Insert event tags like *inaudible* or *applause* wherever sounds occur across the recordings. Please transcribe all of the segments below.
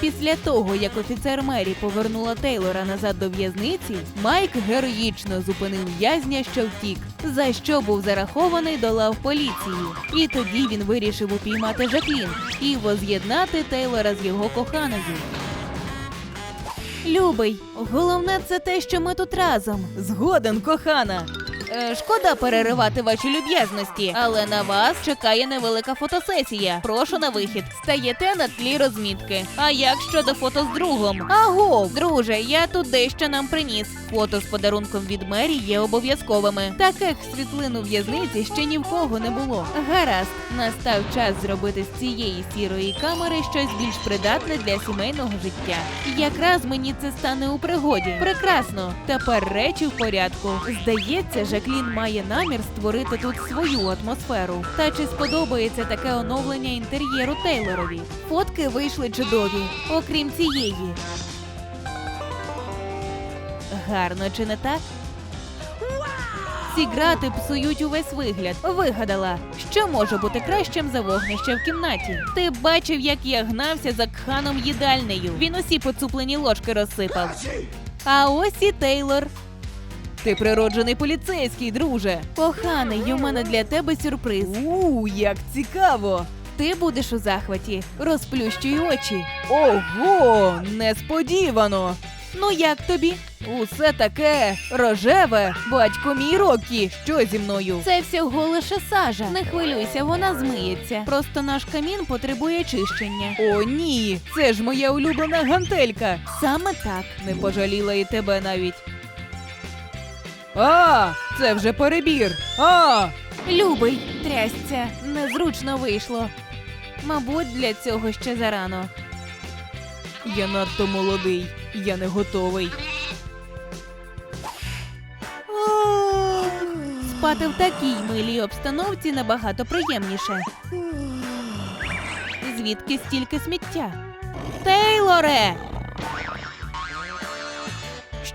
Після того, як офіцер Мері повернула Тейлора назад до в'язниці, Майк героїчно зупинив в'язня, що втік, за що був зарахований до лав поліції. І тоді він вирішив упіймати Жаклін і воз'єднати Тейлора з його коханою. Любий, головне це те, що ми тут разом. Згоден, кохана. Е, шкода переривати ваші люб'язності, але на вас чекає невелика фотосесія. Прошу на вихід. Стаєте на тлі розмітки. А як щодо фото з другом? Аго, друже, я тут дещо нам приніс. Фото з подарунком від Мері є обов'язковими. Таких світлин у в'язниці ще ні в кого не було. Гаразд, настав час зробити з цієї сірої камери щось більш придатне для сімейного життя. Якраз мені це стане у пригоді. Прекрасно. Тепер речі в порядку. Здається, Жаклін має намір створити тут свою атмосферу. Та чи сподобається таке оновлення інтер'єру Тейлорові? Фотки вийшли чудові, окрім цієї. Гарно чи не так? Ці грати псують увесь вигляд. Вигадала, що може бути кращим за вогнище в кімнаті. Ти бачив, як я гнався за кханом їдальнею. Він усі поцуплені ложки розсипав. А ось і Тейлор. Ти природжений поліцейський, друже. Коханий, у мене для тебе сюрприз. У, як цікаво. Ти будеш у захваті. Розплющуй очі. Ого, несподівано. Ну як тобі? Усе таке рожеве, батько мій Рокі. Що зі мною? Це всього лише сажа. Не хвилюйся, вона змиється. Просто наш камін потребує чищення. О, ні, це ж моя улюблена гантелька. Саме так. Не пожаліла і тебе навіть. А, це вже перебір. А! Любий, трясця, незручно вийшло. Мабуть, для цього ще зарано. Я надто молодий, я не готовий. Спати в такій милій обстановці набагато приємніше. Звідки стільки сміття? Тейлоре!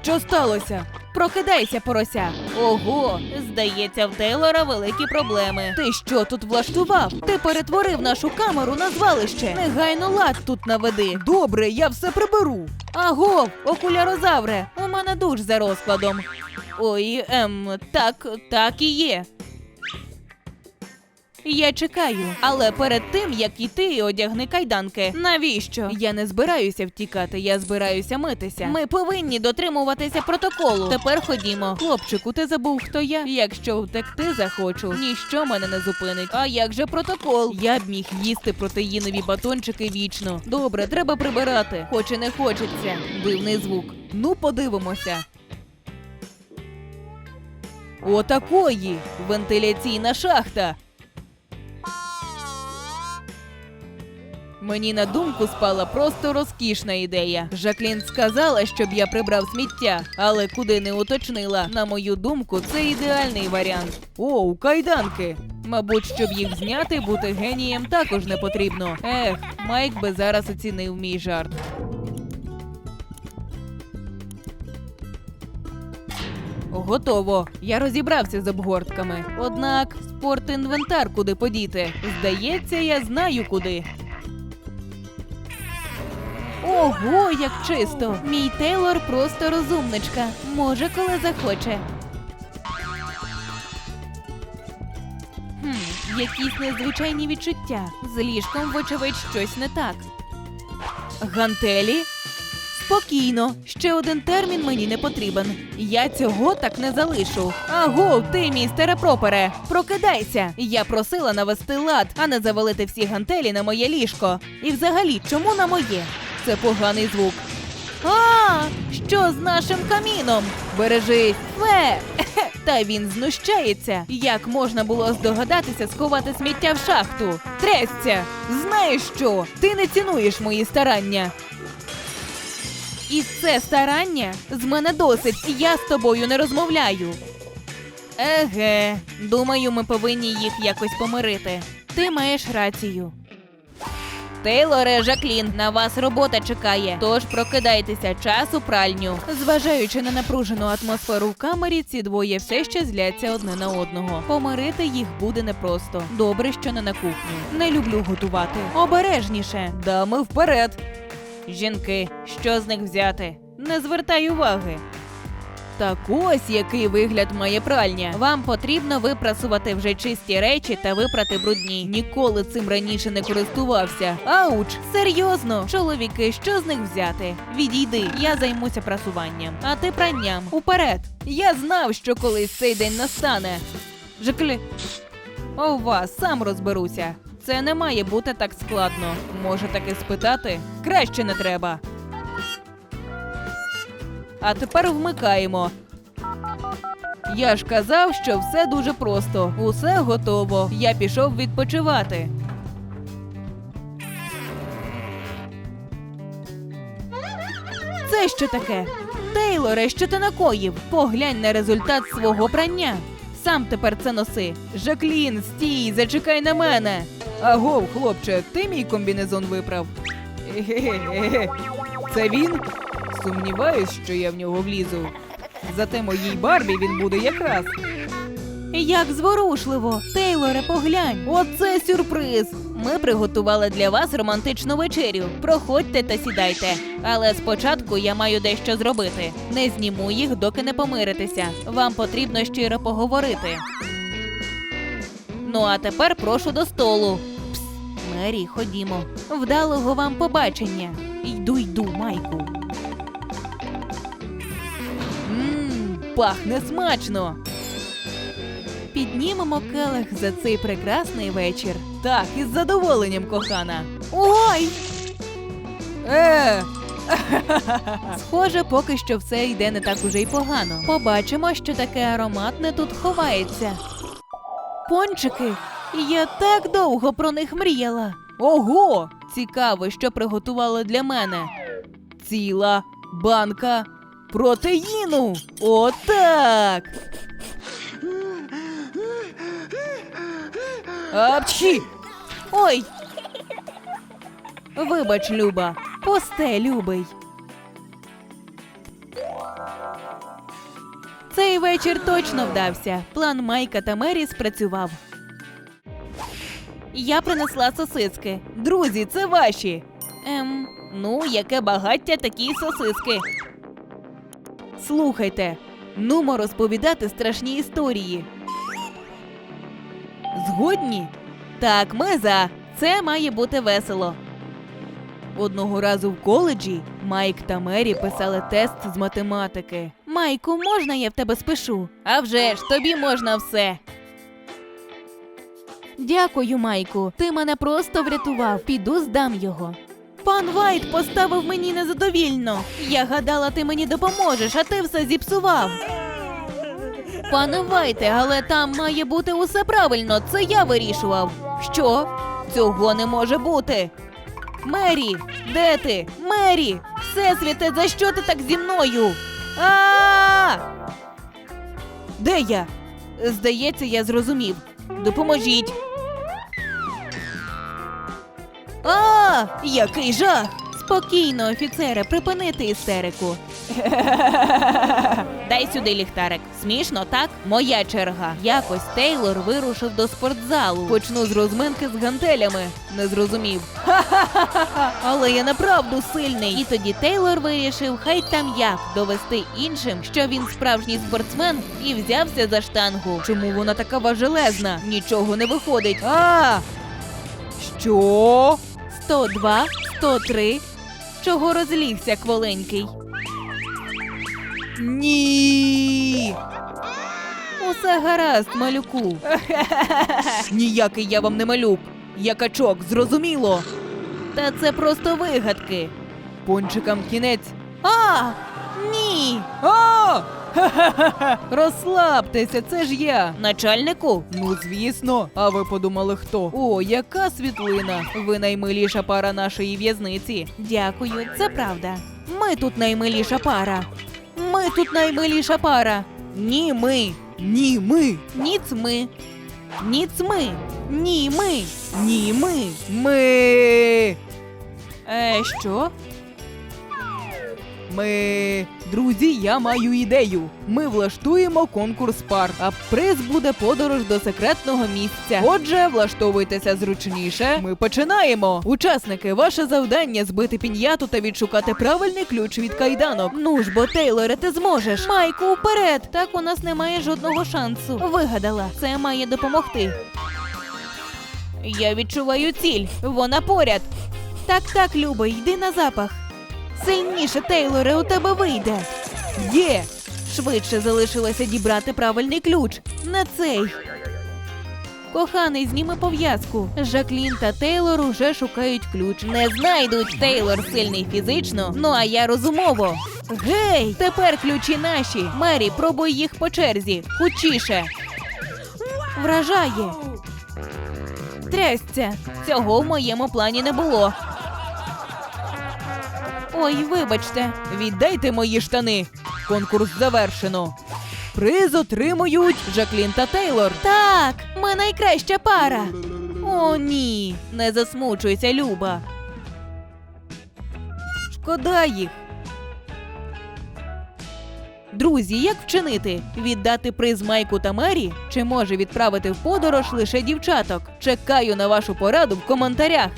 Що сталося? Прокидайся, порося. Ого, здається, в Тейлора великі проблеми. Ти що тут влаштував? Ти перетворив нашу камеру на звалище. Негайно лад тут наведи. Добре, я все приберу. Агов, окулярозавре, у мене душ за розкладом. Ой, ем, так, так і є. Я чекаю, але перед тим як іти, одягни кайданки. Навіщо? Я не збираюся втікати, я збираюся митися. Ми повинні дотримуватися протоколу. Тепер ходімо. Хлопчику, ти забув, хто я? Якщо втекти захочу, ніщо мене не зупинить. А як же протокол? Я б міг їсти протеїнові батончики вічно. Добре, треба прибирати. Хоч і не хочеться. Дивний звук. Ну, подивимося. Отакої вентиляційна шахта. Мені на думку спала просто розкішна ідея. Жаклін сказала, щоб я прибрав сміття, але куди не уточнила. На мою думку, це ідеальний варіант. О, кайданки. Мабуть, щоб їх зняти, бути генієм також не потрібно. Ех, Майк би зараз оцінив мій жарт. Готово. Я розібрався з обгортками. Однак спортінвентар куди подіти. Здається, я знаю куди. Ого, як чисто! Мій Тейлор просто розумничка. Може, коли захоче. Хм, якісь незвичайні відчуття. З ліжком, вочевидь, щось не так. Гантелі? Спокійно, ще один термін мені не потрібен. Я цього так не залишу. Аго, ти, містере пропере, прокидайся. Я просила навести лад, а не завалити всі гантелі на моє ліжко. І взагалі, чому на моє? Це поганий звук. А, що з нашим каміном? Бережись, фе! *laughs* Та він знущається. Як можна було здогадатися сховати сміття в шахту? Трясця! Знаєш що? Ти не цінуєш мої старання. І це старання з мене досить. Я з тобою не розмовляю. Еге, думаю, ми повинні їх якось помирити. Ти маєш рацію. Тейлоре, Жаклін, на вас робота чекає. Тож прокидайтеся час у пральню. Зважаючи на напружену атмосферу в камері, ці двоє все ще зляться одне на одного. Помирити їх буде непросто. Добре, що не на кухню. Не люблю готувати. Обережніше. Дами вперед. Жінки, що з них взяти? Не звертай уваги. Так ось який вигляд має пральня. Вам потрібно випрасувати вже чисті речі та випрати брудні. Ніколи цим раніше не користувався. Ауч, серйозно, чоловіки, що з них взяти? Відійди, я займуся прасуванням. А ти пранням. Уперед. Я знав, що колись цей день настане. Жеклі. О, вас сам розберуся. Це не має бути так складно. Може таки спитати? Краще не треба. А тепер вмикаємо. Я ж казав, що все дуже просто. Усе готово. Я пішов відпочивати. Це що таке? Тейлоре, що ти накоїв? Поглянь на результат свого прання. Сам тепер це носи. Жаклін, стій, зачекай на мене. Агов, хлопче, ти мій комбінезон виправ. Це він? Сумніваюсь, що я в нього влізу. Зате моїй Барбі він буде якраз. Як зворушливо! Тейлоре, поглянь! Оце сюрприз! Ми приготували для вас романтичну вечерю. Проходьте та сідайте. Але спочатку я маю дещо зробити. Не зніму їх, доки не помиритеся. Вам потрібно щиро поговорити. Ну а тепер прошу до столу. Пс, Мері, ходімо. Вдалого вам побачення. Пахне смачно. Піднімемо келих за цей прекрасний вечір. Так, із задоволенням, кохана. Ой! Е! Схоже, поки що все йде не так уже й погано. Побачимо, що таке ароматне тут ховається. Пончики. Я так довго про них мріяла. Ого! Цікаво, що приготували для мене. Ціла банка протеїну. Отак. Апчі! Ой! Вибач, Люба, посте, любий. Цей вечір точно вдався. План Майка та Мері спрацював. Я принесла сосиски. Друзі, це ваші. Ем, ну, яке багаття такі сосиски. Слухайте, нумо розповідати страшні історії. Згодні? Так, ми за. Це має бути весело. Одного разу в коледжі Майк та Мері писали тест з математики. Майку, можна я в тебе спишу? А вже ж, тобі можна все. Дякую, Майку. Ти мене просто врятував. Піду здам його. Пан Вайт поставив мені незадовільно. Я гадала, ти мені допоможеш, а ти все зіпсував. Пане Вайте, але там має бути усе правильно. Це я вирішував. Що? Цього не може бути. Мері, де ти? Мері! Всесвіте, за що ти так зі мною? А! Де я? Здається, я зрозумів. Допоможіть. А, який жах! Спокійно, офіцере, припинити істерику. *laughs* Дай сюди ліхтарик. Смішно, так? Моя черга. Якось Тейлор вирушив до спортзалу. Почну з розминки з гантелями. Не зрозумів. *laughs* Але я направду сильний. І тоді Тейлор вирішив, хай там як довести іншим, що він справжній спортсмен і взявся за штангу. Чому вона така важелезна? Нічого не виходить. А! Що? 102, 103. Чого розлігся кволенький? Ні. Усе гаразд, малюку. Ніякий я вам не малюк. Я качок, зрозуміло. Та це просто вигадки. Пончикам кінець. А! Ні! А! Ха-ха-ха! *laughs* Розслабтеся, це ж я. Начальнику? Ну, звісно. А ви подумали хто? О, яка світлина. Ви наймиліша пара нашої в'язниці. Дякую, це правда. Ми тут наймиліша пара. Ми тут наймиліша пара. Ні, ми. Ні, ми. Ніц ми. Ніц ми. Ні, ми. Ні, ми. Ми. Е, що? Ми. Друзі, я маю ідею. Ми влаштуємо конкурс пар, а приз буде подорож до секретного місця. Отже, влаштовуйтеся зручніше. Ми починаємо. Учасники, ваше завдання збити піньяту та відшукати правильний ключ від кайданок. Ну ж бо, Тейлоре, ти зможеш. Майку, вперед! Так у нас немає жодного шансу. Вигадала, це має допомогти. Я відчуваю ціль. Вона поряд. Так, так, Люба, йди на запах. Сильніше, Тейлоре, у тебе вийде. Є. Швидше залишилося дібрати правильний ключ. На цей. Коханий, зніми пов'язку. Жаклін та Тейлор уже шукають ключ. Не знайдуть Тейлор сильний фізично, ну а я розумово. Гей, тепер ключі наші. Мері, пробуй їх по черзі. Хучіше. Вражає. Трясця. Цього в моєму плані не було. Ой, вибачте, віддайте мої штани. Конкурс завершено. Приз отримують Жаклін та Тейлор. Так, ми найкраща пара. О, ні, не засмучуйся, Люба. Шкода їх. Друзі, як вчинити? Віддати приз Майку та Мері? Чи може відправити в подорож лише дівчаток? Чекаю на вашу пораду в коментарях.